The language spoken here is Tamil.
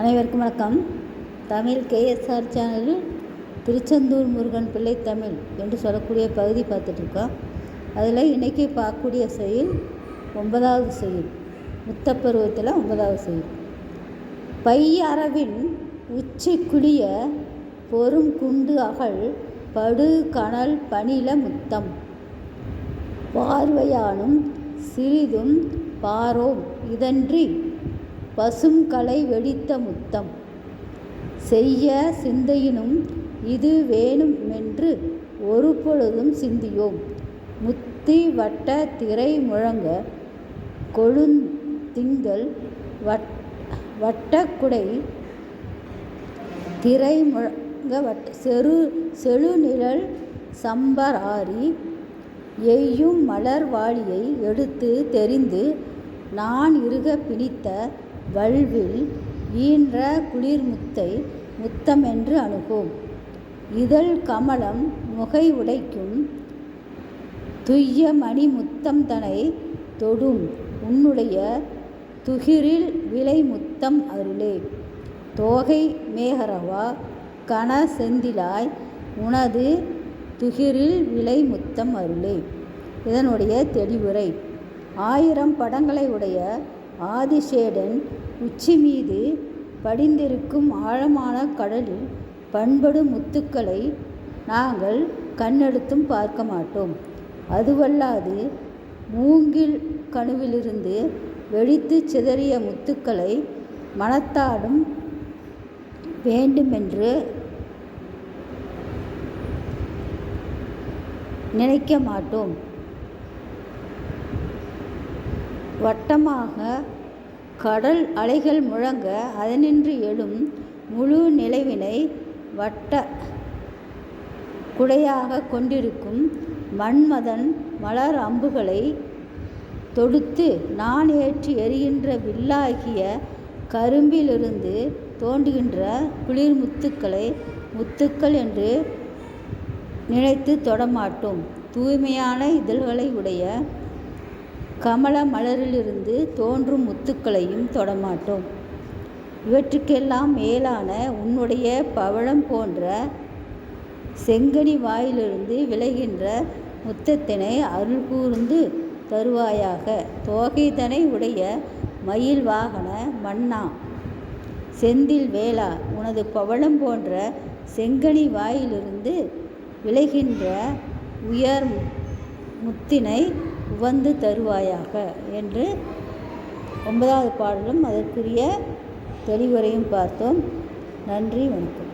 அனைவருக்கும் வணக்கம். தமிழ் கேஎஸ்ஆர் சேனலில் திருச்செந்தூர் முருகன் பிள்ளை தமிழ் என்று சொல்லக்கூடிய பகுதி பார்த்துட்ருக்கோம். அதில் இன்றைக்கி பார்க்கக்கூடிய செயல் ஒன்பதாவது செயல். முத்தப்பருவத்தில் ஒன்பதாவது செயல். பையறவின் உச்சி குளிய பொறும் குண்டு அகல் படு கனல் பணில முத்தம். பார்வையானும் சிறிதும் பாரோம் இதன்றி பசும் கலை வெடித்த முத்தம். செய்ய சிந்தையினும் இது வேணுமென்று ஒரு பொழுதும் சிந்தியோம். முத்தி வட்ட திரை முழங்க கொழுந்திங்கள் வட் வட்டக்குடை திரை முழங்க வட்ட செரு செழுநிழல் சம்பராரி எய்யும் மலர் வாளியை எடுத்து தெரிந்து நான் இருக பிணித்த வல்வில் ஈன்ற குளிர்முத்தை முத்தமென்று அணுகும். இதழ் கமலம் முகை உடைக்கும். துய்ய மணி முத்தம் தனை தொடும். உன்னுடைய துகிரில் விலை முத்தம் அருளே. தோகை மேகரவா கன செந்திலாய் உனது துகிரில் விலை முத்தம் அருளே. இதனுடைய தெளிவுரை. ஆயிரம் படங்களை உடைய ஆதிசேடன் உச்சி மீது படிந்திருக்கும் ஆழமான கடலில் பண்படு முத்துக்களை நாங்கள் கண்ணெடுத்தும் பார்க்க மாட்டோம். அதுவல்லாது மூங்கில் கணுவிலிருந்து வெடித்து சிதறிய முத்துக்களை மனத்தாடும் வேண்டுமென்று நினைக்க மாட்டோம். வட்டமாக கடல் அலைகள் முழங்க அதனின்று எழும் முழு நிலவினை வட்ட குடையாக கொண்டிருக்கும் மன்மதன் மலர் அம்புகளை தொடுத்து நான் ஏற்றி எரிகின்ற வில்லாகிய கரும்பிலிருந்து தோன்றுகின்ற குளிர் முத்துக்களை முத்துக்கள் என்று நினைத்து தொடமாட்டோம். தூய்மையான இதழ்களை உடைய கமல மலரிலிருந்து தோன்றும் முத்துக்களையும் தொடமாட்டோம். இவற்றுக்கெல்லாம் மேலான உன்னுடைய பவழம் போன்ற செங்கனி வாயிலிருந்து விளைகின்ற முத்தத்தினை அருள் கூர்ந்து தருவாயாக. தோகைதனை உடைய மயில் வாகன மன்னா செந்தில் வேளா உனது பவளம் போன்ற செங்கனி வாயிலிருந்து விளைகின்ற உயர் முத்தினை உவந்து தருவாயாக என்று ஒன்பதாவது பாடலும் அதற்குரிய தெளிவுரையும் பார்த்தோம். நன்றி வணக்கம்.